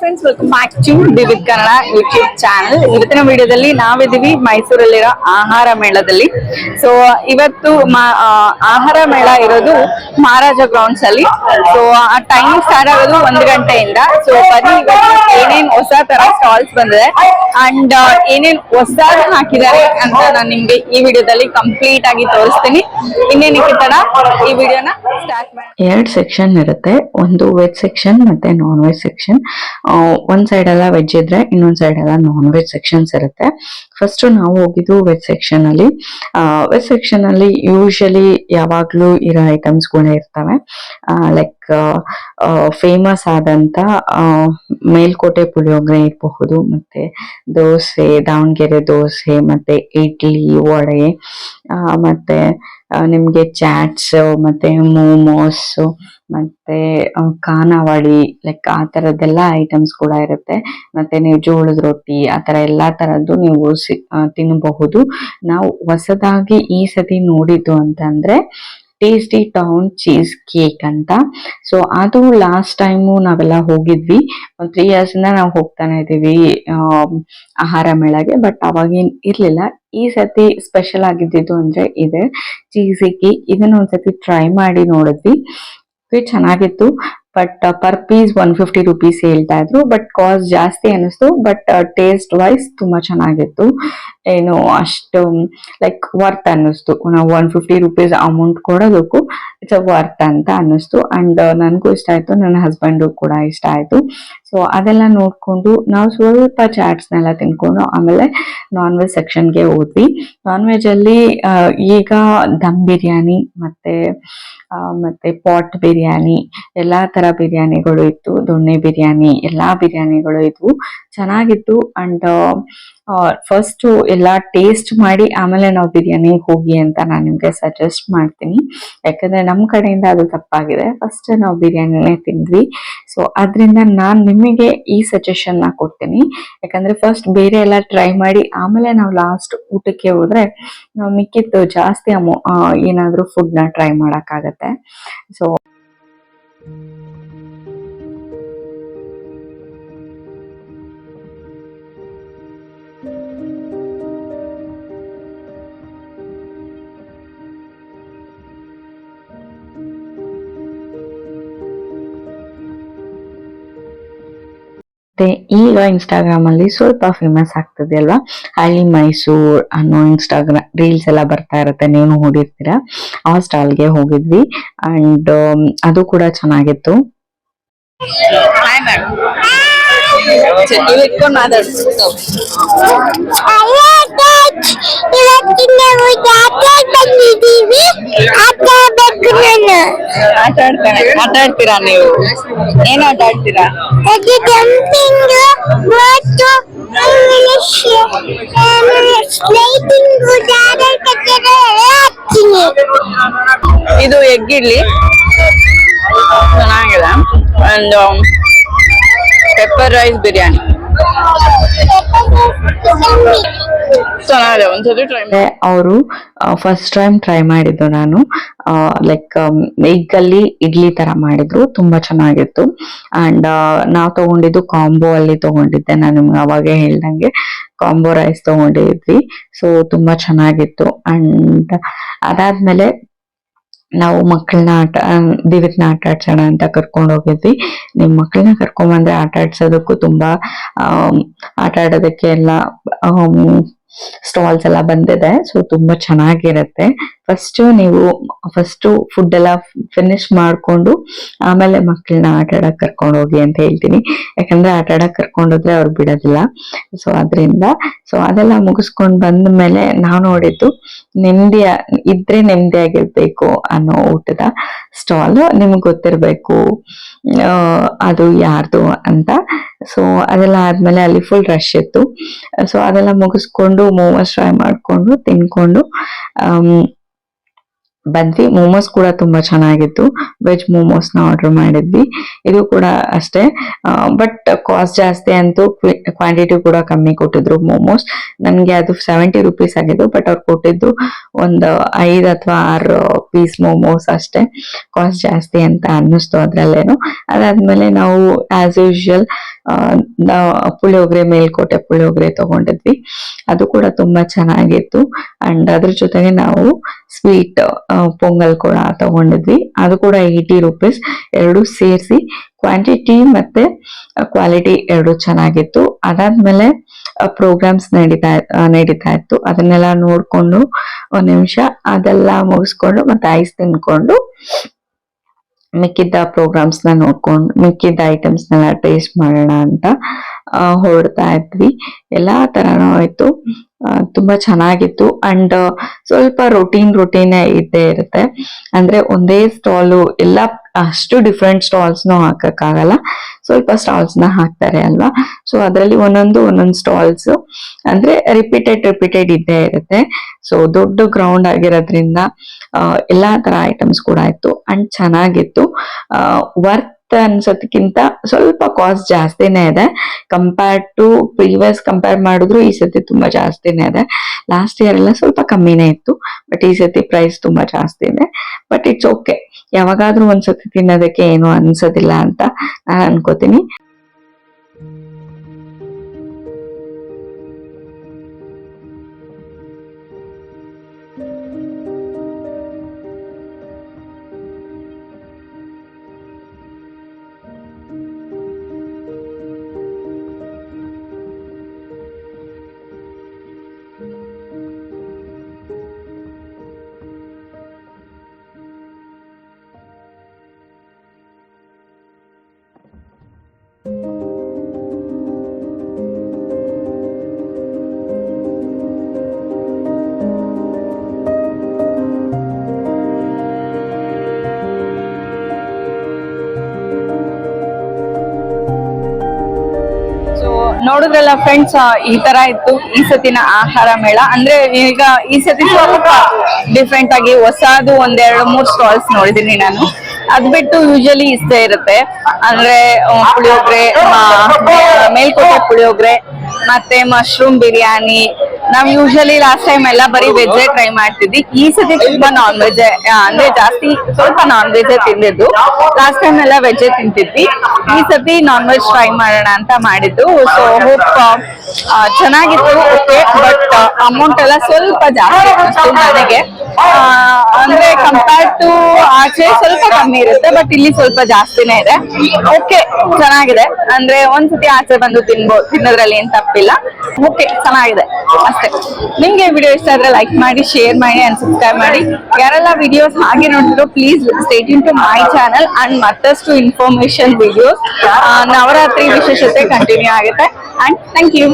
Friends welcome back to ವಿವಿಧ Kannada YouTube channel ಇವತ್ತಿನ ವಿಡಿಯೋದಲ್ಲಿ ನಾವಿದೀವಿ ಮೈಸೂರಲ್ಲಿರೋ ಆಹಾರ ಮೇಳದಲ್ಲಿ. ಸೊ ಇವತ್ತು ಆಹಾರ ಮೇಳ ಇರೋದು ಮಹಾರಾಜ ಗ್ರೌಂಡ್ಸ್ ಅಲ್ಲಿ. ಸೊ ಆ ಟೈಮ್ ಸ್ಟಾರ್ಟ್ ಆಗೋದು ಒಂದು ಗಂಟೆಯಿಂದ. ಸೊ ಇವತ್ತು ಏನೇನ್ ಹೊಸ ತರ ಸ್ಟಾಲ್ಸ್ ಬಂದಿದೆ. ಅಂಡ್ ಏನೇನ್ ಹೊಸ ಹಾಕಿದ್ದಾರೆ ಅಂತ ನಾನು ನಿಮ್ಗೆ ಈ ವಿಡಿಯೋದಲ್ಲಿ ಕಂಪ್ಲೀಟ್ ಆಗಿ ತೋರಿಸ್ತೀನಿ. ಇನ್ನೇನಕ್ಕೆ ತರ ಈ ವಿಡಿಯೋನ ಸ್ಟಾರ್ಟ್ ಮಾಡಿ. ಎರಡ್ ಸೆಕ್ಷನ್ ಇರುತ್ತೆ. ಒಂದು ವೆಜ್ ಸೆಕ್ಷನ್ ಮತ್ತೆ ನಾನ್ ವೆಜ್ ಸೆಕ್ಷನ್ ಒಂದ್ ಸೈಡ್ ಎಲ್ಲ ವೆಜ್ ಇದ್ರೆ ಇನ್ನೊಂದ್ ಸೈಡ್ ಎಲ್ಲ ನಾನ್ ವೆಜ್ ಸೆಕ್ಷನ್ಸ್ ಇರುತ್ತೆ. ಫಸ್ಟ್ ನಾವು ಹೋಗಿದ್ದು ವೆಜ್ ಸೆಕ್ಷನ್ ಅಲ್ಲಿ. ವೆಜ್ ಸೆಕ್ಷನ್ ಅಲ್ಲಿ ಯೂಶಲಿ ಯಾವಾಗ್ಲೂ ಇರೋ ಐಟಮ್ಸ್ಗಳು ಇರ್ತವೆ. ಲೈಕ್ ಫೇಮಸ್ ಆದಂತ ಮೇಲ್ಕೋಟೆ ಪುಳಿಯೋಗರೆ ಇರಬಹುದು, ಮತ್ತೆ ದೋಸೆ, ದಾವಣಗೆರೆ ದೋಸೆ, ಮತ್ತೆ ಇಡ್ಲಿ, ವಡೆ ಮತ್ತೆ ನಿಮ್ಗೆ ಚಾಟ್ಸ್ ಮತ್ತೆ ಮೋಮೋಸ್ ಮತ್ತೆ ಖಾನಾವಳಿ ಲೈಕ್ ಆ ತರದ್ದೆಲ್ಲ ಐಟಮ್ಸ್ ಕೂಡ ಇರುತ್ತೆ. ಮತ್ತೆ ನೀವು ಜೋಳದ ರೊಟ್ಟಿ, ಆ ತರ ಎಲ್ಲಾ ತರದ್ದು ನೀವು ತಿನ್ನಬಹುದು ನಾವು ಹೊಸದಾಗಿ ಈ ಸತಿ ನೋಡಿದ್ದು ಅಂತಂದ್ರೆ ಟೇಸ್ಟಿ ಟೌನ್ ಚೀಸ್ ಕೇಕ್ ಅಂತ. ಸೊ ಅದು ಲಾಸ್ಟ್ ಟೈಮು ನಾವೆಲ್ಲ ಹೋಗಿದ್ವಿ. ಒಂದು ತ್ರೀ ಇಯರ್ಸ್ ಇಂದ ನಾವು ಹೋಗ್ತಾನೆ ಆಮ್, ಆಹಾರ ಮೇಳಗೆ ಬಟ್ ಅವಾಗೇನ್ ಇರ್ಲಿಲ್ಲ. ಈ ಸತಿ ಸ್ಪೆಷಲ್ ಆಗಿದ್ದಿದ್ದು ಅಂದ್ರೆ ಇದೆ ಚೀಸ್ ಕೇಕ್ ಇದನ್ನ ಒಂದ್ಸತಿ ಟ್ರೈ ಮಾಡಿ ನೋಡಿದ್ವಿ. ಚೆನ್ನಾಗಿತ್ತು. But per piece one fifty rupees ಹೇಳ್ತಾ ಇದ್ರು ಬಟ್ ಕಾಸ್ಟ್ ಜಾಸ್ತಿ ಅನಿಸ್ತು ಬಟ್ ಟೇಸ್ಟ್ ವೈಸ್ ತುಂಬಾ ಚೆನ್ನಾಗಿತ್ತು. ಏನು ಅಷ್ಟು ಲೈಕ್ ವರ್ತ್ ಅನ್ನಿಸ್ತು. ನಾವು ಒನ್ ಫಿಫ್ಟಿ ರುಪೀಸ್ ಅಮೌಂಟ್ ಕೊಡೋದಕ್ಕೂ. ಇಟ್ಸ್ ವರ್ತ್ ಅಂತ ಅನ್ನಿಸ್ತು. ಅಂಡ್ ನನಗೂ ಇಷ್ಟ ಆಯ್ತು. ನನ್ನ ಹಸ್ಬೆಂಡು ಕೂಡ ಇಷ್ಟ ಆಯ್ತು. ಸೊ ಅದೆಲ್ಲ ನೋಡ್ಕೊಂಡು ನಾವು ಸ್ವಲ್ಪ ಚಾಟ್ಸ್ನೆಲ್ಲ ತಿನ್ಕೊಂಡು ಆಮೇಲೆ ನಾನ್ ವೆಜ್ ಸೆಕ್ಷನ್ಗೆ ಹೋದ್ವಿ. ನಾನ್ ವೆಜ್ ಅಲ್ಲಿ ಈಗ ದಮ್ ಬಿರಿಯಾನಿ ಮತ್ತೆ ಮತ್ತೆ ಪಾಟ್ ಬಿರಿಯಾನಿ, ಎಲ್ಲ ತರ ಬಿರಿಯಾನಿಗಳು ಇತ್ತು. ದೊಣ್ಣೆ ಬಿರಿಯಾನಿ, ಎಲ್ಲಾ ಬಿರಿಯಾನಿಗಳು ಇದ್ವು. ಚೆನ್ನಾಗಿತ್ತು. ಅಂಡ್ ಫಸ್ಟ್ ಎಲ್ಲ ಟೇಸ್ಟ್ ಮಾಡಿ ಆಮೇಲೆ ನಾವು ಬಿರಿಯಾನಿ ಹೋಗಿ ಅಂತ ನಾನು ನಿಮ್ಗೆ ಸಜೆಸ್ಟ್ ಮಾಡ್ತೀನಿ. ಯಾಕಂದ್ರೆ ನಮ್ ಕಡೆಯಿಂದ ಅದು ತಪ್ಪಾಗಿದೆ. ಫಸ್ಟ್ ನಾವು ಬಿರಿಯಾನಿನೇ ತಿಂದ್ವಿ. ಸೊ ಅದರಿಂದ ನಾನು ನಿಮಗೆ ಈ ಸಜೆಷನ್ನ ಕೊಡ್ತೀನಿ. ಯಾಕಂದ್ರೆ ಫಸ್ಟ್ ಬೇರೆ ಎಲ್ಲ ಟ್ರೈ ಮಾಡಿ, ಆಮೇಲೆ ನಾವು ಲಾಸ್ಟ್ ಊಟಕ್ಕೆ ಹೋದರೆ ನಾವು ಮಿಕ್ಕಿದ್ದು ಜಾಸ್ತಿ ಅಮೌ ಏನಾದರೂ ಫುಡ್ನ ಟ್ರೈ ಮಾಡೋಕ್ಕಾಗತ್ತೆ. ಸೊ ಮತ್ತೆ ಈಗ ಇನ್ಸ್ಟಾಗ್ರಾಮ್ ಅಲ್ಲಿ ಸ್ವಲ್ಪ ಫೇಮಸ್ ಆಗ್ತದೆ ಅಲ್ವಾ? ಹಳ್ಳಿ ಮೈಸೂರ್ ಅನ್ನೋ ಇನ್ಸ್ಟಾಗ್ರಾಮ್ ರೀಲ್ಸ್ ಎಲ್ಲ ಬರ್ತಾ ಇರುತ್ತೆ ನೀವು ನೋಡಿರ್ತೀರಾ? ಆ ಸ್ಟಾಲ್ಗೆ ಹೋಗಿದ್ವಿ ಅಂಡ್ ಅದು ಕೂಡ ಚೆನ್ನಾಗಿತ್ತು. ಹಾಯ್ ಇವತ್ತಿನ ನಾವು ಜಾತ್ರೆಗೆ ಬಂದಿದ್ದೀವಿ ಆಟ ಆಡ್ಬೇಕು ನಾನು ಆಟ ಆಡ್ತಾನೆ ಆಟ ಆಡ್ತೀರಾ ನೀವು? ಏನು ಆಟ ಆಡ್ತೀರಾ? ಅದು ಜಂಪಿಂಗ್ ಮತ್ತು ಆಮೇಲೆ ಸ್ಲೈಡಿಂಗ್ ಕಟ್ಟಡ ಹಾಕ್ತೀನಿ. ಇದು ಎಗ್ ಇಡ್ಲಿ ಚೆನ್ನಾಗಿದೆ. ಒಂದು ಪೆಪ್ಪರ್ ರೈಸ್ ಬಿರಿಯಾನಿ ಅವರು ಫಸ್ಟ್ ಟೈಮ್ ಟ್ರೈ ಮಾಡಿದ್ದು ನಾನು. ಲೈಕ್ ಎಗ್ ಅಲ್ಲಿ ಇಡ್ಲಿ ತರ ಮಾಡಿದ್ರು, ತುಂಬಾ ಚೆನ್ನಾಗಿತ್ತು. ಅಂಡ್ ನಾವು ತಗೊಂಡಿದ್ದು ಕಾಂಬೋ ಅಲ್ಲಿ ತಗೊಂಡಿದ್ದೆ. ನಾನು ನಿಮ್ಗೆ ಅವಾಗೇ ಹೇಳ್ದಂಗೆ ಕಾಂಬೋ ರೈಸ್ ತಗೊಂಡಿದ್ವಿ. ಸೊ ತುಂಬಾ ಚೆನ್ನಾಗಿತ್ತು. ಅಂಡ್ ಅದಾದ್ಮೇಲೆ ನಾವು ಮಕ್ಕಳನ್ನ ಆಟ ದಿವ್ಯತ್ನ ಆಟ ಆಡ್ಸೋಣ ಅಂತ ಕರ್ಕೊಂಡು ಹೋಗಿದ್ವಿ. ನಿಮ್ ಮಕ್ಕಳನ್ನ ಕರ್ಕೊಂಡ್ ಬಂದ್ರೆ ಆಟ ಆಡ್ಸೋದಕ್ಕೂ ತುಂಬಾ ಆಟ ಆಡೋದಕ್ಕೆ ಎಲ್ಲ ಸ್ಟಾಲ್ಸ್ ಎಲ್ಲ ಬಂದಿದೆ. ಸೊ ತುಂಬಾ ಚೆನ್ನಾಗಿರುತ್ತೆ. ಫಸ್ಟ್ ನೀವು ಫಸ್ಟ್ ಫುಡ್ ಎಲ್ಲ ಫಿನಿಶ್ ಮಾಡ್ಕೊಂಡು, ಆಮೇಲೆ ಮಕ್ಕಳನ್ನ ಆಟ ಆಡಕ್ ಕರ್ಕೊಂಡು ಹೋಗಿ ಅಂತ ಹೇಳ್ತೀನಿ. ಯಾಕಂದ್ರೆ ಆಟ ಆಡಕ್ ಕರ್ಕೊಂಡು ಹೋದ್ರೆ ಅವ್ರು ಬಿಡೋದಿಲ್ಲ. ಸೊ ಅದರಿಂದ ಸೊ ಅದೆಲ್ಲ ಮುಗಿಸ್ಕೊಂಡ್ ಬಂದ ಮೇಲೆ ನಾವು ನೋಡಿದ್ದು ನೆಮ್ಮದಿ ಇದ್ರೆ ನೆಮ್ಮದಿಯಾಗಿರ್ಬೇಕು ಅನ್ನೋ ಊಟದ ಸ್ಟಾಲ್ ನಿಮ್ಗೆ ಗೊತ್ತಿರ್ಬೇಕು. ಅದು ಯಾರ್ದು ಅಂತ. ಸೊ ಅದೆಲ್ಲ ಆದ್ಮೇಲೆ ಅಲ್ಲಿ ಫುಲ್ ರಶ್ ಇತ್ತು. ಸೊ ಅದೆಲ್ಲ ಮುಗಿಸ್ಕೊಂಡು ಮೋಮೋಸ್ ಟ್ರೈ ಮಾಡ್ಕೊಂಡು ತಿನ್ಕೊಂಡು ಆಮ್, ಬಂದ್ವಿ. ಮೋಮೋಸ್ ಕೂಡ ತುಂಬಾ ಚೆನ್ನಾಗಿತ್ತು. ವೆಜ್ ಮೋಮೋಸ್ನ ಆರ್ಡರ್ ಮಾಡಿದ್ವಿ. ಇದು ಕೂಡ ಅಷ್ಟೇ. ಬಟ್ ಕಾಸ್ಟ್ ಜಾಸ್ತಿ ಅಂತೂ ಕ್ವಾಂಟಿಟಿ ಕೂಡ ಕಮ್ಮಿ ಕೊಟ್ಟಿದ್ರು ಮೋಮೋಸ್ ನನಗೆ ಅದು ಸೆವೆಂಟಿ ರುಪೀಸ್ ಆಗಿದ್ದು ಬಟ್ ಅವ್ರು ಕೊಟ್ಟಿದ್ದು ಒಂದು ಐದು ಅಥವಾ ಆರು ಪೀಸ್ ಮೋಮೋಸ್ ಅಷ್ಟೇ. ಕಾಸ್ಟ್ ಜಾಸ್ತಿ ಅಂತ ಅನ್ನಿಸ್ತು ಅದ್ರಲ್ಲೇನು. ಅದಾದ್ಮೇಲೆ ನಾವು ಆಸ್ ಯೂಶುವಲ್ ಪುಳಿಯೋಗರೆ, ಮೇಲ್ಕೋಟೆ ಪುಳಿಯೋಗರೆ ತಗೊಂಡಿದ್ವಿ. ಅದು ಕೂಡ ತುಂಬಾ ಚೆನ್ನಾಗಿತ್ತು. ಅಂಡ್ ಅದ್ರ ಜೊತೆಗೆ ನಾವು ಸ್ವೀಟ್ ಪೊಂಗಲ್ ಕೂಡ ತಗೊಂಡಿದ್ವಿ. ಅದು ಕೂಡ ಏಯ್ಟಿ ರುಪೀಸ್ ಎರಡು ಸೇರಿಸಿ ಕ್ವಾಂಟಿಟಿ ಮತ್ತೆ ಕ್ವಾಲಿಟಿ ಎರಡು ಚೆನ್ನಾಗಿತ್ತು. ಅದಾದ್ಮೇಲೆ ಪ್ರೋಗ್ರಾಮ್ಸ್ ನಡೀತಾ ನಡೀತಾ ಇತ್ತು. ಅದನ್ನೆಲ್ಲ ನೋಡ್ಕೊಂಡು ಒಂದ್ ನಿಮಿಷ ಅದೆಲ್ಲ ಮುಗಿಸ್ಕೊಂಡು ಮತ್ತೆ ಐಸ್ ತಿನ್ಕೊಂಡು ಮಿಕ್ಕಿದ್ದ ಪ್ರೋಗ್ರಾಮ್ಸ್ನ ನೋಡ್ಕೊಂಡು ಮಿಕ್ಕಿದ್ದ ಐಟಮ್ಸ್ ನೆಲ್ಲ ಟೇಸ್ಟ್ ಮಾಡೋಣ ಅಂತ ಹೊರಡ್ತಾ ಇದ್ವಿ. ಎಲ್ಲಾ ಥರನೂ ಆಯ್ತು. ತುಂಬಾ ಚೆನ್ನಾಗಿತ್ತು. ಅಂಡ್ ಸ್ವಲ್ಪ ರೊಟೀನ್ ರೊಟೀನ್ ಇದ್ದೇ ಇರುತ್ತೆ. ಅಂದ್ರೆ ಒಂದೇ ಸ್ಟಾಲು ಎಲ್ಲ ಅಷ್ಟು ಡಿಫ್ರೆಂಟ್ ಸ್ಟಾಲ್ಸ್ ನು ಹಾಕಕ್ಕಾಗಲ್ಲ. ಸ್ವಲ್ಪ ಸ್ಟಾಲ್ಸ್ನ ಹಾಕ್ತಾರೆ ಅಲ್ವಾ? ಸೊ ಅದರಲ್ಲಿ ಒಂದೊಂದು ಒಂದೊಂದು ಸ್ಟಾಲ್ಸ್ ಅಂದ್ರೆ ರಿಪೀಟೆಡ್ ರಿಪೀಟೆಡ್ ಇದ್ದೇ ಇರುತ್ತೆ. ಸೊ ದೊಡ್ಡ ಗ್ರೌಂಡ್ ಆಗಿರೋದ್ರಿಂದ ಎಲ್ಲಾ ತರ ಐಟಮ್ಸ್ ಕೂಡ ಇತ್ತು. ಅಂಡ್ ಚೆನ್ನಾಗಿತ್ತು. ವರ್ತ್ ಅನ್ಸೋದಕ್ಕಿಂತ ಸ್ವಲ್ಪ ಕಾಸ್ಟ್ ಜಾಸ್ತಿನೇ ಇದೆ. ಕಂಪೇರ್ ಟು ಪ್ರೀವಿಯಸ್ ಕಂಪೇರ್ ಮಾಡಿದ್ರು ಈ ಸತಿ ತುಂಬಾ ಜಾಸ್ತಿನೇ ಇದೆ. ಲಾಸ್ಟ್ ಇಯರ್ ಎಲ್ಲ ಸ್ವಲ್ಪ ಕಮ್ಮಿನೇ ಇತ್ತು ಬಟ್ ಈ ಸತಿ ಪ್ರೈಸ್ ತುಂಬಾ ಜಾಸ್ತಿ ಇದೆ. ಬಟ್ ಇಟ್ಸ್ ಓಕೆ ಯಾವಾಗಾದ್ರೂ ಒಂದ್ಸತಿ ತಿನ್ನೋದಕ್ಕೆ ಏನು ಅನ್ಸೋದಿಲ್ಲ ಅಂತ ನಾನು ಅನ್ಕೋತೀನಿ. ನೋಡಿದ್ರಲ್ಲ ಫ್ರೆಂಡ್ಸ್ ಈ ತರ ಇತ್ತು. ಈ ಸತಿನ ಆಹಾರ ಮೇಳ. ಅಂದ್ರೆ ಈಗ ಈ ಸತಿ ಸ್ವಲ್ಪ ಡಿಫ್ರೆಂಟ್ ಆಗಿ ಹೊಸದು ಒಂದೆರಡು ಮೂರ್ ಸ್ಟಾಲ್ಸ್ ನೋಡಿದೀನಿ ನಾನು. ಅದ್ ಬಿಟ್ಟು ಯೂಶಲಿ ಇಷ್ಟೇ ಇರುತ್ತೆ. ಅಂದ್ರೆ ಪುಳಿಯೋಗ್ರೆ ಮೇಲ್ಕೋಟೆ ಪುಳಿಯೋಗ್ರೆ, ಮತ್ತೆ ಮಶ್ರೂಮ್ ಬಿರಿಯಾನಿ ನಾವ್ ಯೂಶಲಿ ಲಾಸ್ಟ್ ಟೈಮ್ ಎಲ್ಲ ಬರೀ ವೆಜ್ ಟ್ರೈ ಮಾಡ್ತಿದ್ವಿ. ಈ ಸತಿ ತುಂಬಾ ನಾನ್ ವೆಜ್ ಅಂದ್ರೆ ಜಾಸ್ತಿ ಸ್ವಲ್ಪ ನಾನ್ ವೆಜ್ ತಿಂದಿದ್ದು. ಲಾಸ್ಟ್ ಟೈಮ್ ಎಲ್ಲ ವೆಜ್ ತಿಂತಿದ್ವಿ. ಈ ಸತಿ ನಾನ್ ವೆಜ್ ಟ್ರೈ ಮಾಡೋಣ ಅಂತ ಮಾಡಿದ್ದು. ಸೊ ಹೋಪ್ ಚೆನ್ನಾಗಿತ್ತು ಓಕೆ ಬಟ್ ಅಮೌಂಟ್ ಎಲ್ಲ ಸ್ವಲ್ಪ ಜಾಸ್ತಿ ನನಗೆ ಅಂದ್ರೆ ಕಂಪೇರ್ ಟು ಆಚೆ ಸ್ವಲ್ಪ ಕಮ್ಮಿ ಇರುತ್ತೆ ಬಟ್ ಇಲ್ಲಿ ಸ್ವಲ್ಪ ಜಾಸ್ತಿನೇ ಇದೆ. ಓಕೆ ಚೆನ್ನಾಗಿದೆ. ಅಂದ್ರೆ ಒಂದ್ಸತಿ ಆಚೆ ಬಂದು ತಿನ್ಬೋದು ತಿನ್ನೋದ್ರಲ್ಲಿ ಏನ್ ತಪ್ಪಿಲ್ಲ. ಓಕೆ ಚೆನ್ನಾಗಿದೆ. ಅಷ್ಟೇ. ನಿಮ್ಗೆ ವಿಡಿಯೋ ಇಷ್ಟ ಆದ್ರೆ ಲೈಕ್ ಮಾಡಿ ಶೇರ್ ಮಾಡಿ ಅಂಡ್ ಸಬ್ಸ್ಕ್ರೈಬ್ ಮಾಡಿ. ಯಾರೆಲ್ಲ ವಿಡಿಯೋಸ್ ಹಾಗೆ ನೋಡಿದ್ರು ಪ್ಲೀಸ್ ಸ್ಟೇಟ್ ಇನ್ ಟು ಮೈ ಚಾನಲ್ ಅಂಡ್ ಮತ್ತಷ್ಟು ಇನ್ಫಾರ್ಮೇಶನ್ ವಿಡಿಯೋಸ್ ನವರಾತ್ರಿ ವಿಶೇಷತೆ ಕಂಟಿನ್ಯೂ ಆಗುತ್ತೆ. And thank you